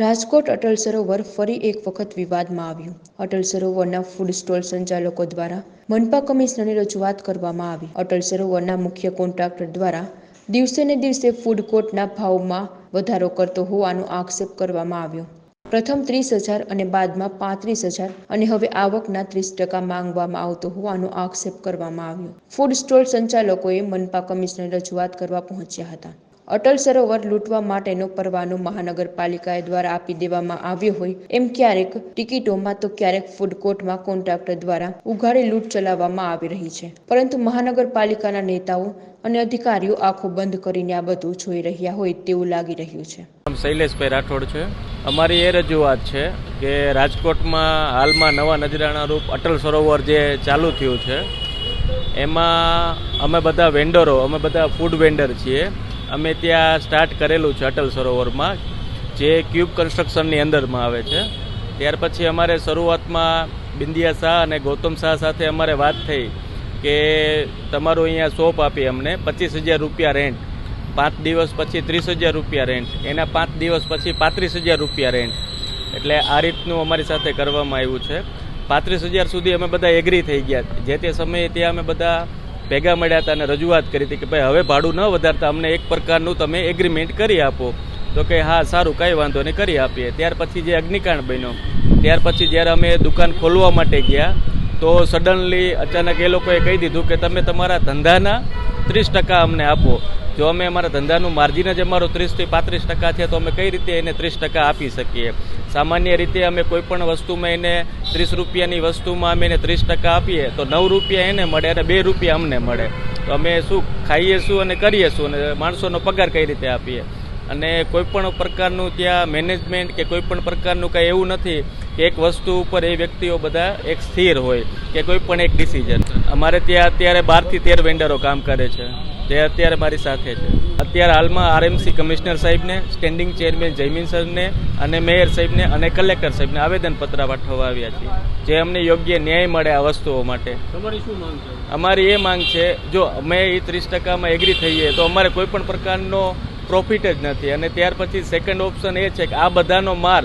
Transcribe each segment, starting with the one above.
રાજકોટ અટલ સરોવર ફરી એક વખત વિવાદમાં આવ્યું. અટલ સરોવરના ફૂડ સ્ટોલ સંચાલકો દ્વારા મનપા કમિશનરની રજૂઆત કરવામાં આવી. અટલ સરોવરના મુખ્ય કોન્ટ્રાક્ટર દ્વારા દિવસે ને દિવસે ફૂડ કોર્ટના ભાવમાં વધારો કરતો હોવાનો આક્ષેપ કરવામાં આવ્યો. પ્રથમ ત્રીસ હજાર અને બાદમાં પાંત્રીસ હજાર અને હવે આવકના ત્રીસ ટકા માંગવામાં આવતો હોવાનો આક્ષેપ કરવામાં આવ્યો. ફૂડ સ્ટોલ સંચાલકોએ મનપા કમિશનર રજૂઆત કરવા પહોંચ્યા હતા. અટલ સરોવર લૂંટવા માટેનો પરવાનો મહાનગરપાલિકા દ્વારા આપી દેવામાં આવ્યો હોય એમ ક્યારેક ટિકિટોમાં તો ક્યારેક ફૂડ કોર્ટમાં કોન્ટ્રાક્ટર દ્વારા ઉઘાડી લૂંટ ચલાવવામાં આવી રહી છે. પરંતુ મહાનગરપાલિકાના નેતાઓ અને અધિકારીઓ આંખો બંધ કરીને આ બધું જોઈ રહ્યા હોય તેવું લાગી રહ્યું છે. શૈલેષભાઈ રાઠોડ છે. અમારી એ રજૂઆત છે કે રાજકોટમાં હાલમાં નવા નજરાણા રૂપ અટલ સરોવર જે ચાલુ થયું છે, એમાં અમે બધા વેન્ડરો અમે બધા ફૂડ વેન્ડર છીએ. અમે ત્યાં સ્ટાર્ટ કરેલું છે અટલ સરોવરમાં, જે ક્યુબ કન્સ્ટ્રક્શનની અંદરમાં આવે છે. ત્યાર પછી અમારે શરૂઆતમાં બિંદિયા શાહ અને ગૌતમ શાહ સાથે અમારે વાત થઈ કે તમારું અહીંયા શોપ આપી અમને, પચીસ હજાર રૂપિયા રેન્ટ પાંચ દિવસ પછી ત્રીસ હજાર રૂપિયા રેન્ટ એના પાંચ દિવસ પછી પાંત્રીસ હજાર રૂપિયા રેન્ટ એટલે આ રીતનું અમારી સાથે કરવામાં આવ્યું છે. પાંત્રીસ હજાર સુધી અમે બધા એગ્રી થઈ ગયા. જે તે સમયે ત્યાં અમે બધા ભેગા મળ્યા હતા અને રજૂઆત કરી હતી કે ભાઈ, હવે ભાડું ન વધારતા અમને એક પ્રકારનું તમે એગ્રીમેન્ટ કરી આપો. તો કે હા, સારું, કાંઈ વાંધો નહીં, કરી આપીએ. ત્યાર પછી જે અગ્નિકાંડ બન્યો, ત્યાર પછી જ્યારે અમે દુકાન ખોલવા માટે ગયા, તો સડનલી અચાનક એ લોકોએ કહી દીધું કે તમે તમારા ધંધાના ત્રીસ ટકા અમને આપો. જો અમે અમારા ધંધાનું માર્જિન જ અમારો ત્રીસથી પાંત્રીસ ટકા છે, તો અમે કઈ રીતે એને ત્રીસ ટકા આપી શકીએ? સામાન્ય રીતે અમે કોઈ પણ વસ્તુમાં એને ત્રીસ રૂપિયાની વસ્તુમાં અમે એને ત્રીસ ટકા આપીએ, તો નવ રૂપિયા એને મળે અને બે રૂપિયા અમને મળે. તો અમે શું ખાઈએ શું અને કરીએ શું અને માણસોનો પગાર કઈ રીતે આપીએ? અને કોઈ પણ પ્રકારનું ત્યાં મેનેજમેન્ટ કે કોઈ પણ પ્રકારનું કાંઈ એવું નથી કે એક વસ્તુ ઉપર એ વ્યક્તિઓ બધા એક સ્થિર હોય કે કોઈ પણ એક ડિસિઝન અમારે ત્યાં અત્યારે બારથી તેર વેન્ડરો કામ કરે છે. જે અત્યારે મારી સાથે છે. અત્યારે હાલમાં આરએમસી કમિશનર સાહેબને સ્ટેન્ડિંગ ચેરમેન જયમીન સરને અને મેયર સાહેબને અને કલેક્ટર સાહેબને આવેદનપત્ર પાઠવવા આવ્યા છીએ જે અમને યોગ્ય ન્યાય મળે આ વસ્તુઓ માટે. તમારી શું માંગ છે? અમારી એ માંગ છે જો અમે એ ત્રીસ ટકામાં એગ્રી થઈએ તો અમારે કોઈ પણ પ્રકારનો પ્રોફિટ જ નથી. અને ત્યાર પછી સેકન્ડ ઓપ્શન એ છે કે આ બધાનો માર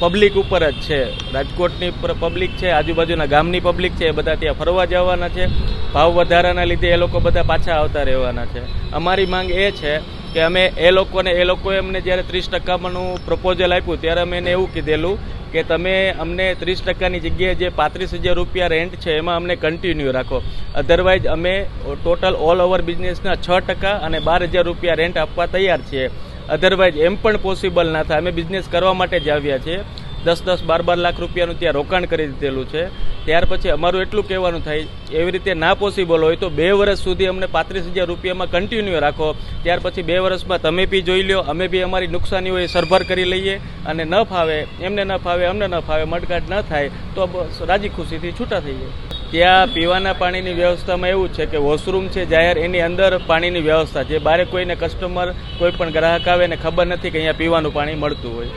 પબ્લિક ઉપર જ છે. રાજકોટની પબ્લિક છે આજુબાજુના ગામની પબ્લિક છે એ બધા ત્યાં ફરવા જવાના છે. ભાવ વધારાના લીધે એ લોકો બધા પાછા આવતા રહેવાના છે. અમારી માંગ એ છે કે અમે એ લોકોને, એ લોકોએ અમને જ્યારે ત્રીસ ટકામાંનું પ્રપોઝલ આપ્યું, ત્યારે અમે એને એવું કીધેલું કે તમે અમને ત્રીસ ટકાની જગ્યાએ જે પાંત્રીસ હજાર રૂપિયા રેન્ટ છે, એમાં અમને કન્ટિન્યુ રાખો. અધરવાઇઝ અમે ટોટલ ઓલ ઓવર બિઝનેસના છ ટકા અને બાર હજાર રૂપિયા રેન્ટ આપવા તૈયાર છીએ. અધરવાઇઝ એમ પણ પોસિબલ ના થાય. અમે બિઝનેસ કરવા માટે જ આવ્યા છીએ. દસ દસ બાર બાર લાખ રૂપિયાનું ત્યાં રોકાણ કરી દીધેલું છે. ત્યાર પછી અમારું એટલું કહેવાનું થાય, એવી રીતે ના પોસિબલ હોય તો બે વર્ષ સુધી અમને પાંત્રીસ હજાર રૂપિયામાં કન્ટિન્યુ રાખો. ત્યાર પછી બે વર્ષમાં તમે બી જોઈ લો અમે બી અમારી નુકસાની હોય સરભર કરી લઈએ અને ન ફાવે, એમને ન ફાવે, અમને ન ફાવે મડગાટ ન થાય, તો રાજી ખુશીથી છૂટા થઈ જાય. ત્યાં પીવાના પાણીની વ્યવસ્થામાં એવું છે કે વોશરૂમ છે, જાહેર એની અંદર પાણીની વ્યવસ્થા છે. બારે કોઈને કસ્ટમર કોઈ પણ ગ્રાહક આવે ને ખબર નથી કે અહીંયા પીવાનું પાણી મળતું હોય.